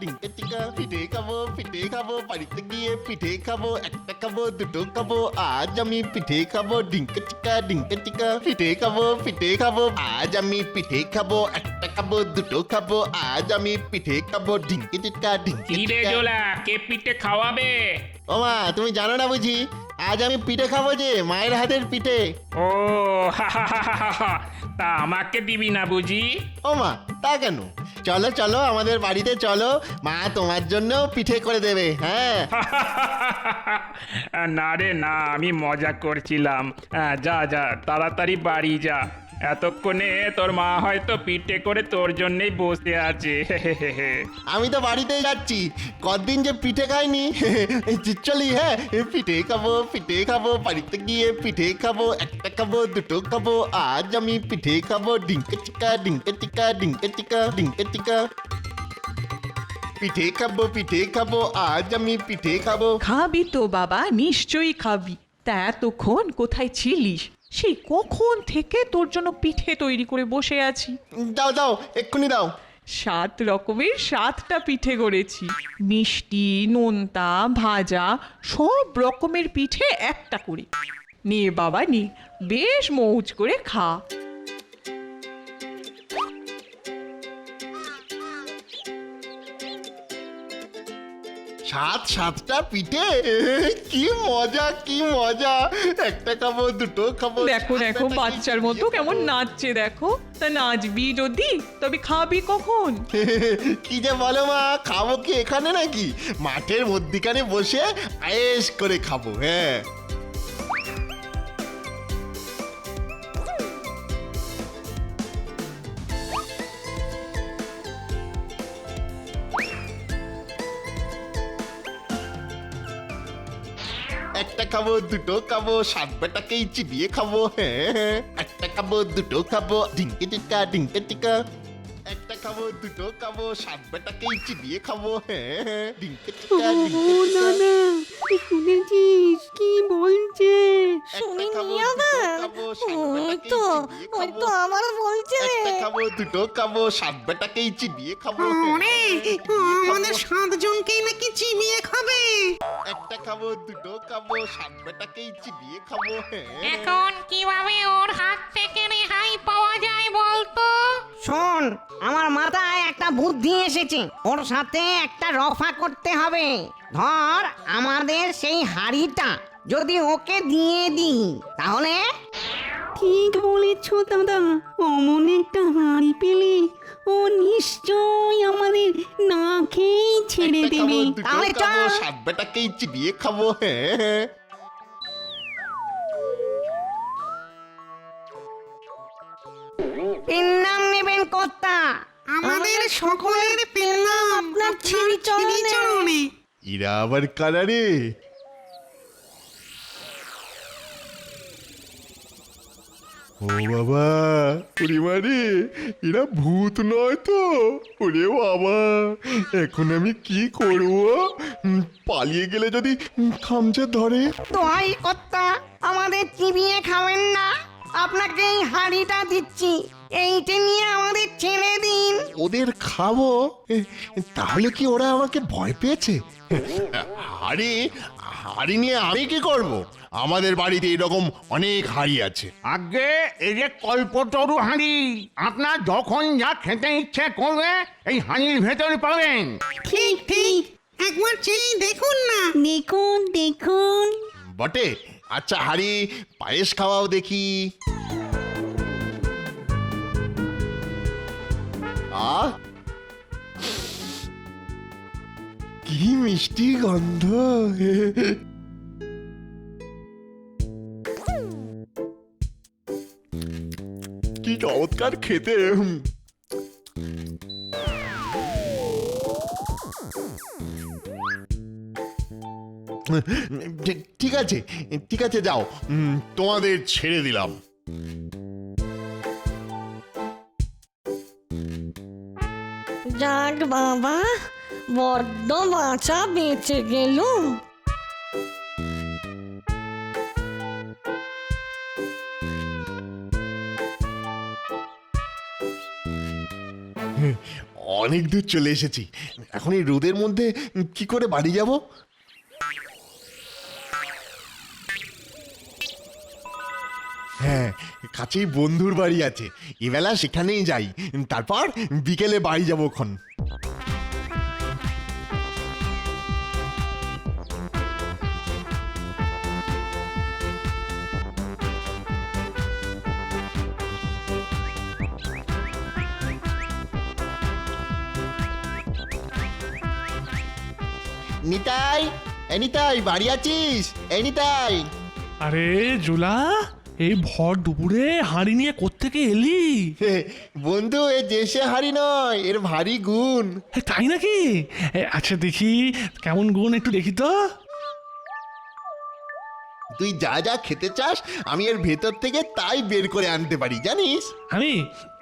ডিঙ্কা টিকা পিঠে খাব পিঠে খাব বাড়িতে গিয়ে পিঠে খাব একটা খাব দুটো খাব আজ আমি পিঠে খাব ডিঙ্কা টিকা ডিঙ্কা টিকা পিঠে খাব পিঠে খাব আজ আমি পিঠে খাব একটা খাব দুটো খাব আজ আমি পিঠে খাব ডিঙ্কা টিকা ডিঙ্কা কি রে টিকা জোলা কে পিঠে খাওয়াবে ও মা তুমি জানো না বুঝি আজ আমি পিঠে খাব যে মায়ের হাতের পিঠে। ও হা হা হা হা হা। তা আমাকে দিবি না বুঝি? ও মা তা কেন? চলো চলো আমাদের বাড়িতে চলো। মা তোমার জন্য পিঠে করে দেবে হ্যাঁ? না রে না আমি মজা করছিলাম। হ্যাঁ, যা যা তাড়াতাড়ি বাড়ি যা। এতক্ষণে তোর মা হয়তো পিঠে করে তোর জন্যই বসে আছে। আমি তো বাড়িতেই যাচ্ছি। কদিন যে পিঠে খাইনি? চলি হ্যাঁ? পিঠে খাব পিঠে খাব বাড়িতে গিয়ে পিঠে খাব একটা খাব দুটো খাব আজ আমি পিঠে খাব ডিঙ্কে টিকা ডিঙ্কে টিকা ডিঙ্কে টিকা ডিঙ্কে টিকা। পিঠে খাব পিঠে খাব আজ আমি পিঠে খাব। খাবি তো বাবা নিশ্চয়ই খাবি। তা এতক্ষণ কোথায় ছিলিস? সেই কখন থেকে তোর জন্য পিঠে তৈরি করে বসে আছি? দাও দাও এক্ষুনি দাও। সাত রকমের সাতটা পিঠে করেছি। মিষ্টি নোনতা ভাজা সব রকমের পিঠে একটা করে। নে বাবা নে বেশ মৌজ করে খা। সাত সাতটা পিঠে? কি মজা কি মজা। একটা খাব দুটো খাব দেখো দেখো বাচ্চার মতো কেমন নাচছে দেখো। তা নাচবি যদি তবে খাবি কখন? কি যে বলো মা খাব কি এখানে নাকি? মাঠের মধ্যিখানে বসে আয়েস করে খাব হ্যাঁ। একটা খাব দুটো খাব সাত বেটাকেই চিবিয়ে খাব হ্যাঁ হ্যাঁ। একটা খাব দুটো খাব ডিঙ্কে টিকা ডিঙ্কে টিকা একটা খাব দুটো খাব সাত বেটাকেই চিবিয়ে খাব হ্যাঁ হ্যাঁ। ডিঙ্কে টিকা ডিঙ্কে টিকা তুই শুনেছিস? কি বলছে? শুনিনি আবার। ওই তো ওই তো আমার বলছে। রে একটা খাব দুটো খাব সাত বেটাকেই চিবিয়ে খাব। ওরে আমাদের। সাতজনকেই নাকি চিবিয়ে খাবে? একটা খাব দুটো খাব সাত বেটাকেই চিবিয়ে খাব হ্যাঁ। এখন কীভাবে ওর হাত থেকে রেহাই পাওয়া যায় বলতো? শোন আমার মাথায় একটা বুদ্ধি এসেছে। ওর সাথে একটা রফা করতে হবে। ধর আমাদের সেই হাড়িটা যদি ওকে দিয়ে দিই তাহলে? ঠিক বলেছ দাদা। অমন একটা হাঁড়ি পেলে ও নিশ্চয় আমাদের না খেয়েই ছেড়ে দেবে। তাহলে চল। সাত চিবিয়ে খাব হ্যাঁ হ্যাঁ। এর নাম নেবেন কর্তা। আমাদের সকলের পেলাম আপনার ছিঁড়ি ছিঁড়ি ইরা আবার কালারে ও বাবা ওরে মারে এরা ভূত নয় তো ওরে বাবা এখন আমি কি করব পালিয়ে গেলে যদি খামচে ধরে দোহাই কর্তা আমাদের চিবিয়ে খাবেন না। আপনাকে এই হাড়িটা দিচ্ছি। এইটা নিয়ে আমাদের ছেড়ে দিন। ওদের খাব? তাহলে কি ওরা আমাকে ভয় পেয়েছে? হাড়ি হাড়ি নিয়ে আমি কি করব? আমাদের বাড়িতে এরকম অনেক হাড়ি আছে। আগে এই যে কল্পতরু হাঁড়ি আপনার যখন যা খেতে ইচ্ছে করবে এই হাঁড়ির ভেতরে পাবেন। ঠিক ঠিক। একবার চেয়ে দেখুন না। দেখুন দেখুন। বটে আচ্ছা হাড়ি পায়েস খাওয়াও দেখি। কি মিষ্টি গন্ধ কি চমৎকার খেতে ঠিক- আছে, ঠিক আছে, যাও। তোমাদের ছেড়ে দিলাম। যাক বাবা। বড্ড বাঁচা বেঁচে গেল অনেক দূর চলে এসেছি। এখন এই রোদের মধ্যে কি করে বাড়ি যাব? হ্যাঁ কাছেই বন্ধুর বাড়ি আছে। এবেলা সেখানেই যাই। তারপর বিকেলে বাড়ি যাব খন নিতাই এ নিতাই বাড়ি আছিস? এ নিতাই আরে জোলা এই ভর দুপুরে হাঁড়ি নিয়ে কোত্থেকে এলি? বন্ধু এ দেশে হারি নয় এর ভারী গুণ। তাই নাকি? এ, আচ্ছা দেখি কেমন গুণ একটু দেখি তো। তুই যা যা খেতে চাস আমি এর ভেতর থেকে তাই বের করে আনতে পারি জানিস? আমি?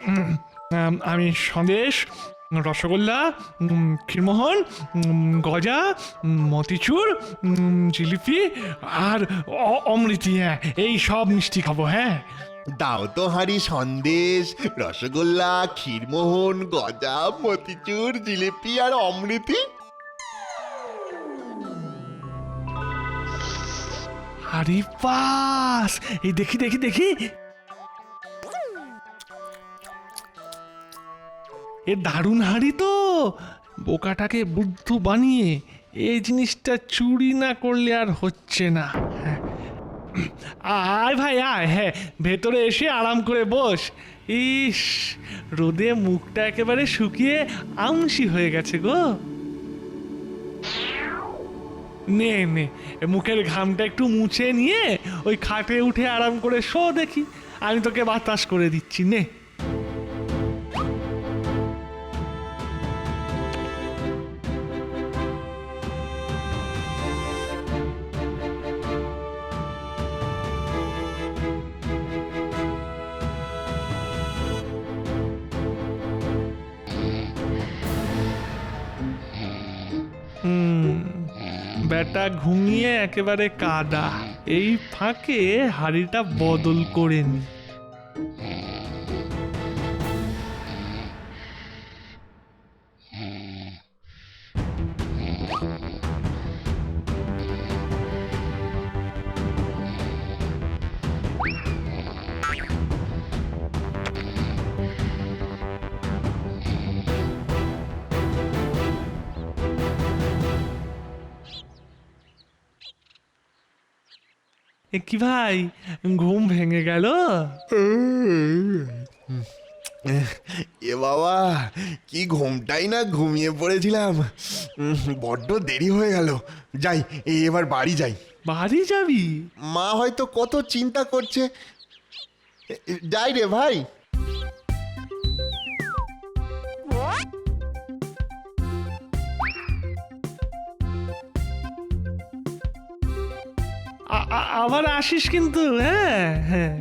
উম, আম, আমি সন্দেশ রসগোল্লা ক্ষীরমোহন গজা মতিচুর জিলিপি আর অমৃতি হ্যাঁ এই সব মিষ্টি খাব হ্যাঁ। দাও তো হাঁড়ি সন্দেশ রসগোল্লা ক্ষীরমোহন গজা মতিচুর জিলিপি আর অমৃতি। আরে পাস এই দেখি দেখি দেখি। এ দারুণ হাড়ি তো। বোকাটাকে বুদ্ধ বানিয়ে এই জিনিসটা চুরি না করলে আর হচ্ছে না। হ্যাঁ। আয় ভাই, আয় হ্যাঁ ভেতরে এসে আরাম করে বস। ইস, রোদে মুখটা একেবারে শুকিয়ে আংশি হয়ে গেছে গো। নে নে, মুখের ঘামটা একটু মুছে নিয়ে ওই খাটে উঠে আরাম করে শো দেখি। আমি তোকে বাতাস করে দিচ্ছি, নে। ঘুমিয়ে একেবারে কাদা। এই ফাঁকে হাড়িটা বদল করে নি। এ কি ভাই? ঘুম ভেঙে গেল? এ বাবা কি ঘুমটাই না ঘুমিয়ে পড়েছিলাম। বড্ড দেরি হয়ে গেল। যাই এবার বাড়ি যাই। বাড়ি যাবি? মা হয়তো কত চিন্তা করছে। যাই রে ভাই। আবার আসিস কিন্তু হ্যাঁ হ্যাঁ।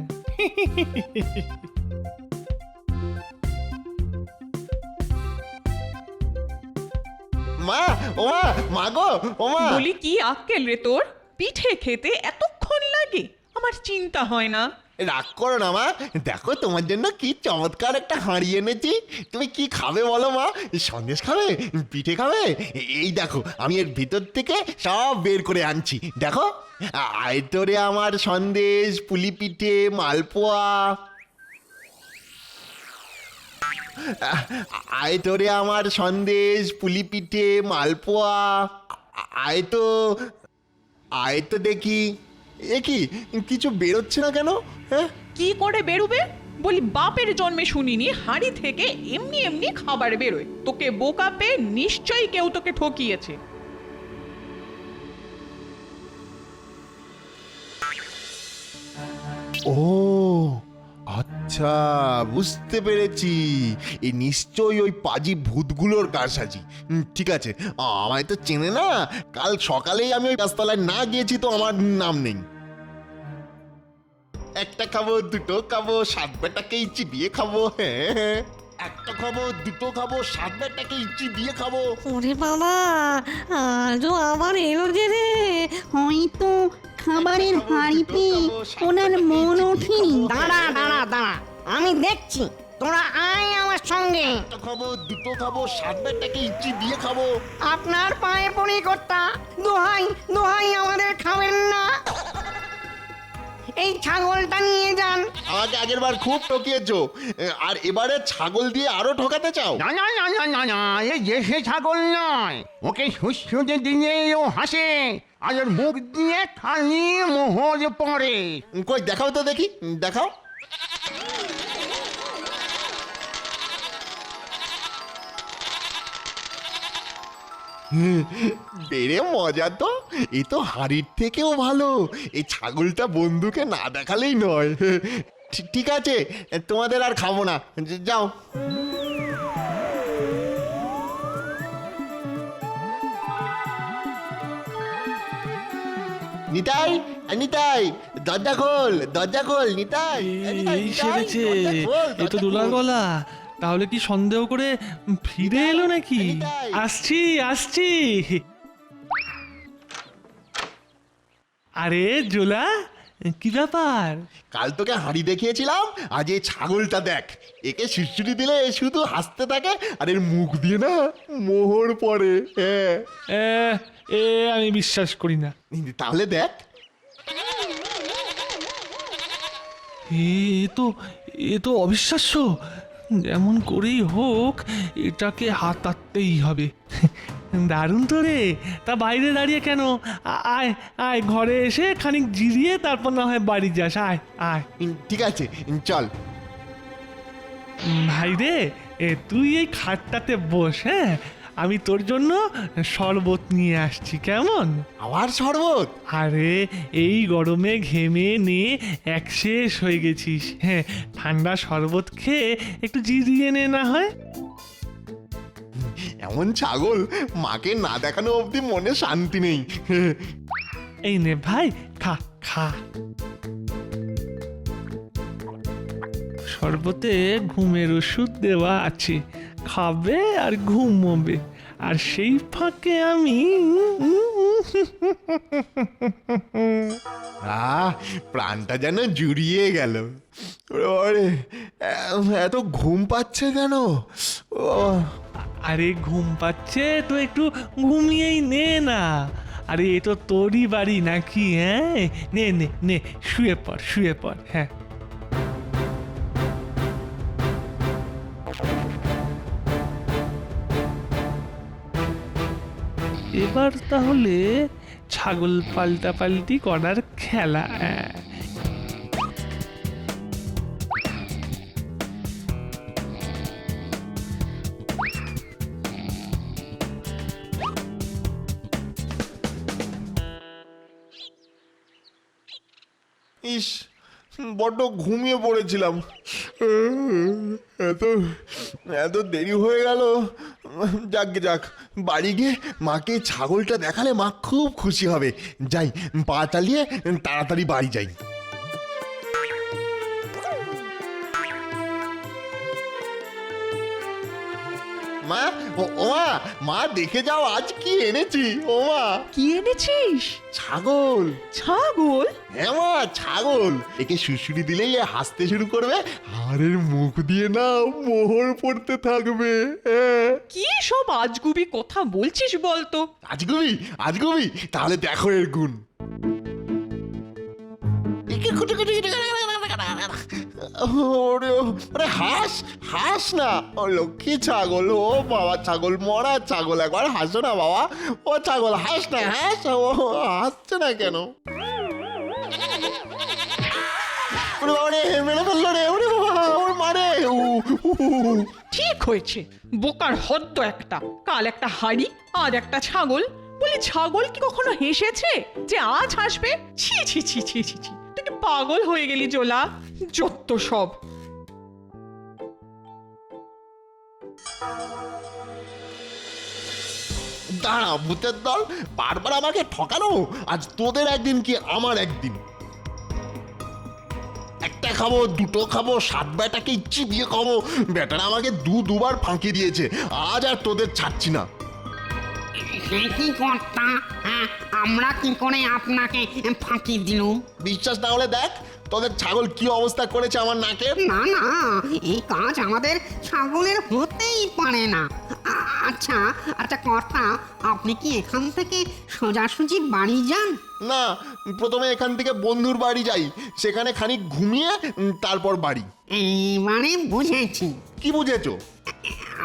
মা ও মা মা গো ও মা। বলি কি আক্কেল রে তোর? পিঠে খেতে এতক্ষণ লাগে আমার চিন্তা হয় না। রাগ করো না, মা। দেখো, তোমার জন্য কি চমৎকার একটা হাঁড়ি এনেছি। তুমি কি খাবে বলো, মা? সন্দেশ খাবে? পিঠে খাবে? এই দেখো, আমি এর ভিতর থেকে সব বের করে আনছি। দেখো। আয়তরে আমার সন্দেশ, পুলি পিঠে, মালপোয়া। আয়তরে আমার সন্দেশ, পুলি পিঠে, মালপোয়া। আ- আয়তো আয়তো দেখি। এ কি কিছু বেরোচ্ছে না কেন? হ্যাঁ? কি করে বেরোবে? বলি বাপের জন্মে শুনিনি হাঁড়ি থেকে এমনি এমনি খাবার বেরোয়। তোকে বোকা পেয়ে নিশ্চয়ই কেউ তোকে ঠকিয়েছে। ও আচ্ছা বুঝতে পেরেছি। এ নিশ্চয়ই ওই পাজি ভূতগুলোর কারসাজি। ঠিক আছে। আমায় তো চেনে না। কাল সকালেই আমি ওই গাছতলায় না গিয়েছি তো আমার নাম নেই। একটা খাব, দুটো খাব, সাত বেটাকেই চিবিয়ে খাব হ্যাঁ হ্যাঁ। একটা খাব, দুটো খাব, সাত বেটাকেই চিবিয়ে খাব। ওরে বাবা, আজও আবার এলো যে রে। হয়তো খাবারের হাঁড়ি পেয়ে ওনার মন ওঠেনি। দাঁড়া দাঁড়া দাঁড়া। আমি দেখছি তোরা আয় আমার সঙ্গে। একটা খাব দুটো খাব সাত বেটাকে ইচ্ছি দিয়ে খাব। আপনার পায়ে পড়ি কর্তা। দোহাই দোহাই আমাদের খাবেন না। এই ছাগলটা নিয়ে যান। আমাকে আগের বার খুব ঠকিয়েছো। আর এবারে ছাগল দিয়ে আরও ঠকাতে চাও? না না না না না না এ দেশে ছাগল নয়। ওকে সুস্থতে ও হাসে। আর মুখ দিয়ে খালি মোহর পড়ে। কই, দেখাও তো দেখি, দেখাও। বেড়ে মজা তো এই তো হাড়ির থেকেও ভালো। এই ছাগলটা বন্ধুকে না দেখালেই নয়। ঠিক আছে, তোমাদের আর খাব না। যাও। নিতাই এ নিতাই দরজা খোল দরজা খোল নিতাই এ নিতাই, এই নিতাই, সেরেছে দরজা খোল, এ তো দরজা দুলার খোল। গলা তাহলে কি সন্দেহ করে ফিরে এলো নাকি। আসছি আসছি আরে জোলা কি ব্যাপার? কাল তোকে হাঁড়ি দেখিয়েছিলাম আজ এই ছাগলটা দেখ একে শিশুটি দিলে এ শুধু হাসতে থাকে আর এর মুখ দিয়ে না মোহর পড়ে হ্যাঁ। এ, আমি বিশ্বাস করি না। তাহলে দেখ। এ এ তো এ তো অবিশ্বাস্য। যেমন করেই হোক এটাকে হাতাতেই হবে। দারুণ তো রে। তা বাইরে দাঁড়িয়ে কেন? আয় আয় ঘরে এসে খানিক জিরিয়ে তারপর না হয় বাড়ি যাস। আয় আয়। ঠিক আছে চল। ভাই রে এ তুই এই খাটটাতে বস হ্যাঁ? আমি তোর জন্য শরবত নিয়ে আসছি কেমন? আবার শরবত? আরে এই গরমে ঘেমে নিয়ে এক শেষ হয়ে গেছিস। হ্যাঁ ঠান্ডা শরবত খেয়ে একটু জিরিয়ে নে না হয়। এমন ছাগল মাকে না দেখানো অবধি মনে শান্তি নেই। এই নে ভাই খা খা। শরবতে ঘুমের ওষুধ দেওয়া আছে খাবে আর ঘুমোবে আর সেই ফাঁকে আমি আহ প্রাণটা যেন জুড়িয়ে গেল। ওরে এত ঘুম পাচ্ছে কেন? ও আরে ঘুম পাচ্ছে? তো একটু ঘুমিয়েই নে না। আরে, এ তো তোরই বাড়ি নাকি হ্যাঁ? নে নে নে, শুয়ে পড় শুয়ে পড় হ্যাঁ। এবার তাহলে ছাগল পাল্টা পাল্টি করার খেলা বড্ড ঘুমিয়ে পড়েছিলাম। এত এত দেরি হয়ে গেল। যাক যাক, বাড়ি গিয়ে মাকে ছাগলটা দেখালে মা খুব খুশি হবে। যাই, পা চালিয়ে তাড়াতাড়ি বাড়ি যাই। মা ও ও মা দেখে যাও আজ কি এনেছি ও মা। কি এনেছিস? ছাগল। ছাগল? হ্যাঁ মা ছাগল। একে শুশুরি দিলেই এ হাসতে শুরু করবে এর মুখ দিয়ে না মোহর পড়তে থাকবে হ্যাঁ। কি সব আজগুবি কথা বলছিস বলতো? আজগুবি আজগুবি? তাহলে দেখো এর গুণ। ওরে ওরে হাস হাস না। ও লক্ষ্মী ছাগল, ও বাবা ছাগল, মরা ছাগল, একবার হাসো না বাবা। ও ছাগল, হাস না, হাস, ও হাসছে না কেন? ওরে বাবা রে রে, ওরে বাবা ওর মারে। ঠিক হয়েছে, বোকার হদ্দ একটা। কাল একটা হাড়ি আর একটা ছাগল। বলি, ছাগল কি কখনো হেসেছে? যে আজ হাসবে? ছি ছি ছি ছি ছি ছি। পাগল হয়ে গেলি, জোলা। যত সব। দাঁড়া, ভূতের দল, বারবার আমাকে ঠকানো? আজ তোদের একদিন কি আমার একদিন? একটা খাব, দুটো খাব, সাত বেটাকে দিয়ে খাব। বেটারা আমাকে দু দুবার ফাঁকি দিয়েছে। আজ আর তোদের ছাড়ছি না। কি কর্তা? হ্যাঁ আমরা কি করে আপনাকে ফাঁকি দিলুম? বিশ্বাস না হলে দেখ তোদের ছাগল কি অবস্থা করেছে আমার নাকের না না এই কাজ আমাদের ছাগলের হতেই পারে না। আচ্ছা আচ্ছা কর্তা আপনি কি এখান থেকে সোজাসুজি বাড়ি যান? না প্রথমে এখান থেকে বন্ধুর বাড়ি যাই সেখানে খানিক ঘুমিয়ে উম, তারপর বাড়ি। এইবারে বুঝেছি। কি বুঝেছ?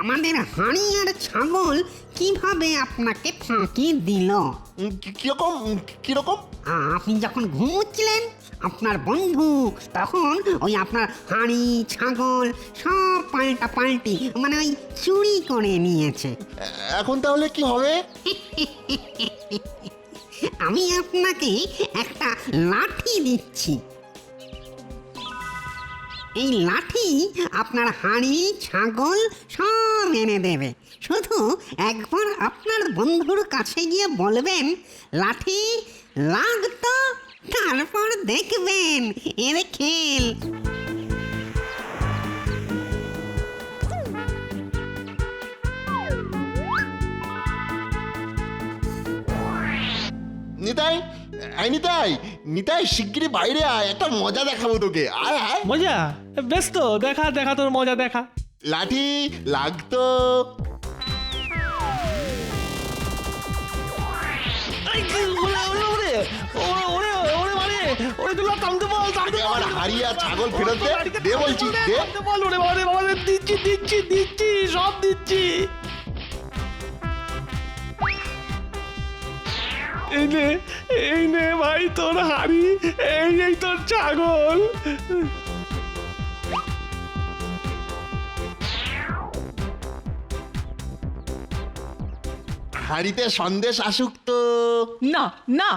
আমাদের হাঁড়ি আর ছাগল কীভাবে আপনাকে ফাঁকি দিল? উম, কি- কীরকম উম, কীরকম? আপনি যখন ঘুমোচ্ছিলেন আপনার বন্ধু তখন ওই আপনার হাঁড়ি ছাগল সব পাল্টা পাল্টি মানে ওই চুরি করে নিয়েছে। এ- এখন তাহলে কি হবে? আমি আপনাকে একটা লাঠি দিচ্ছি। এই লাঠি আপনার হাঁড়ি ছাগল সব এনে দেবে। শুধু একবার আপনার বন্ধুর কাছে গিয়ে বলবেন লাঠি লাগতো তারপর দেখবেন এর খেল। নিতাই আই নিতাই নিতাই শিগগিরই বাইরে আয় একটা মজা দেখাবো তোকে। আয় আয়। মজা? বেশ তো দেখা দেখা তোর মজা দেখা। লাঠি লাগতো ছাগল বলছি বল, ওরে, দিচ্ছি দিচ্ছি দিচ্ছি সব দিচ্ছি এই নে ভাই তোর হাড়ি এই তোর ছাগল। হাড়িতে সন্দেশ আসুক তো। না না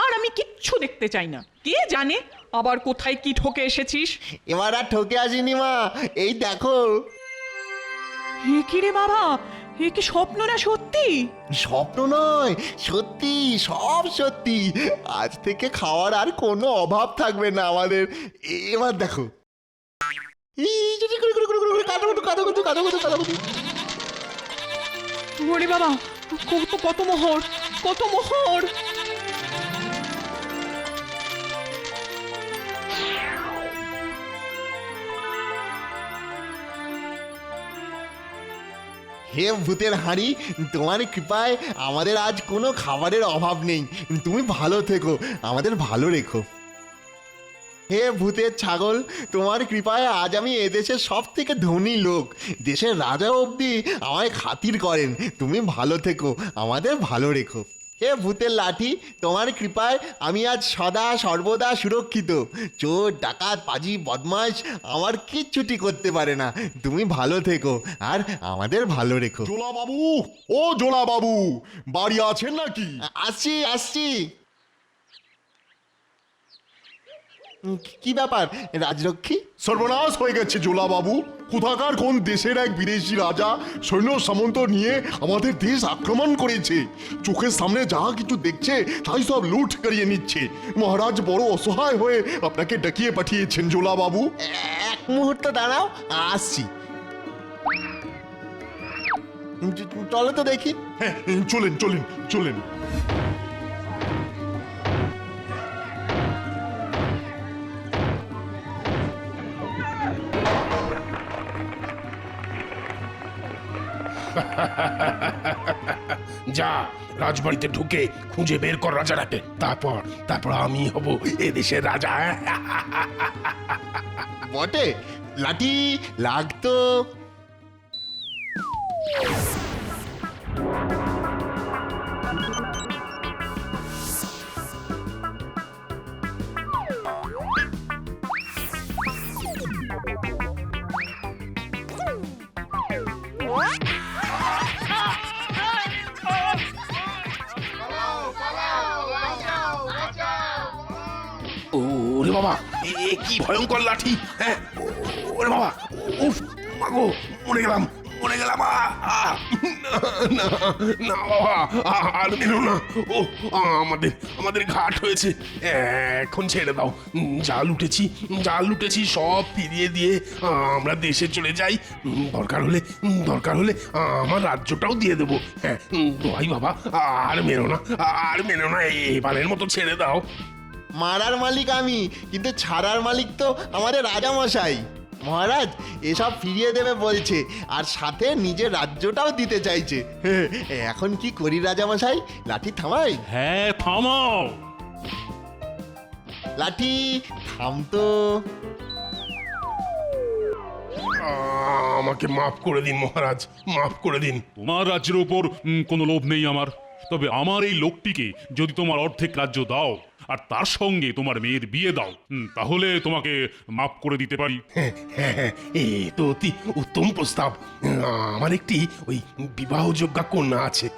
আর আমি কিচ্ছু দেখতে চাই না। কে জানে আবার কোথায় কি ঠকে এসেছিস? এবার আর ঠকে আসিনি মা এই দেখো। হে কি রে বাবা হে কি স্বপ্ন না সত্যি? স্বপ্ন নয় সত্যি সব সত্যি। আজ থেকে খাওয়ার আর কোনো অভাব থাকবে না আমাদের। এবার দেখো। কাদো কাদো কাদো কুতু, কাদো কুতু। ওরে বাবা কত কত মোহর কত মোহর। হে ভূতের হাঁড়ি, তোমার কৃপায় আমাদের আজ কোনো খাবারের অভাব নেই। তুমি ভালো থেকো, আমাদের ভালো রেখো। হে ভূতের ছাগল তোমার কৃপায় আজ আমি এদেশের সব থেকে ধনী লোক। দেশের রাজা অবধি আমায় খাতির করেন। তুমি ভালো থেকো আমাদের ভালো রেখো। হে ভূতের লাঠি তোমার কৃপায় আমি আজ সদা সর্বদা সুরক্ষিত। চোর ডাকাত পাজি বদমাশ আমার কিচ্ছুটি করতে পারে না। তুমি ভালো থেকো আর আমাদের ভালো রেখো। জোলা বাবু ও জোলা বাবু বাড়ি আছেন নাকি? আসছি আসছি উম, কি ব্যাপার? রাজরক্ষী সর্বনাশ হয়ে গেছে জোলা বাবু কোথাকার কোন দেশের এক বিদেশি রাজা সৈন্য সামন্ত নিয়ে আমাদের দেশ আক্রমণ করেছে? চোখের সামনে যা কিছু দেখছে তাই সব লুট করিয়ে নিচ্ছে। মহারাজ বড় অসহায় হয়ে আপনাকে ডাকিয়ে পাঠিয়েছেন জোলা বাবু এক মুহূর্ত দাঁড়াও আসছি। চলো তো দেখি। হ্যাঁ চলেন চলেন চলেন। যা, রাজবাড়িতে ঢুকে খুঁজে বের কর রাজাটাকে। তারপর তারপর আমি হব এদেশের রাজা। বটে, লাঠি লাগতো। বাবা। এ কি ভয়ঙ্কর লাঠি হ্যাঁ? ওরে বাবা, উফ মাগো মরে গেলাম মরে গেলাম না না, বাবা আর মেরো না। ও আমাদের আমাদের ঘাট হয়েছে। এখন ছেড়ে দাও। যা লুটেছি যা লুটেছি সব ফিরিয়ে দিয়ে আমরা দেশে চলে যাই। দরকার হলে দরকার হলে আমার রাজ্যটাও দিয়ে দেবো। হ্যাঁ ভাই বাবা আর মেরো না আর মেরো না এবারের মতো ছেড়ে দাও। মারার মালিক আমি কিন্তু ছাড়ার মালিক তো আমাদের রাজামশাই। মহারাজ এসব ফিরিয়ে দেবে বলছে আর সাথে নিজের রাজ্যটাও দিতে চাইছে। এখন কি করি রাজামশাই? লাঠি থামাই? হ্যাঁ থামাও। লাঠি থাম তো। আমাকে মাফ করে দিন মহারাজ মাফ করে দিন। তোমার রাজ্যের ওপর উম, কোনো লোভ নেই আমার। তবে আমার এই লোকটিকে যদি তোমার অর্ধেক রাজ্য দাও আর তার সঙ্গে তোমার মেয়ের বিয়ে দাও। তাহলে তোমাকে মাফ করে দিতে পারি। হ্যাঁ হ্যাঁ এ তো অতি উত্তম প্রস্তাব। আমার একটি ওই বিবাহযোগ্যা কন্যা আছে।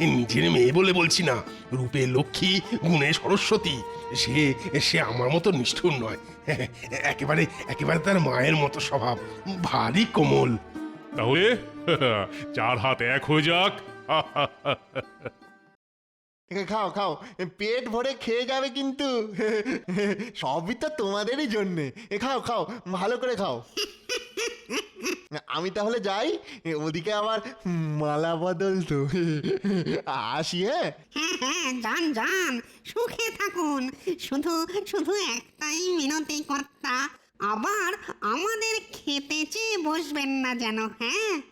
নিজের মেয়ে বলে বলছি না রূপে লক্ষ্মী গুণে সরস্বতী। সে সে আমার মতো নিষ্ঠুর নয়। একেবারে একেবারে তার মায়ের মতো স্বভাব। ভারী কোমল। তাহলে চার হাত এক হয়ে যাক। খাও খাও। পেট ভরে খেয়ে যাবে কিন্তু। সবই তো তোমাদেরই জন্যে। এ, খাও খাও। ভালো করে খাও। আমি তাহলে যাই। ওদিকে আবার মালা বদল তো। আসি হ্যাঁ? যান যান। সুখে থাকুন। শুধু শুধু একটাই মিনতি কর্তা। আবার আমাদের খেতে চেয়ে বসবেন না যেন হ্যাঁ?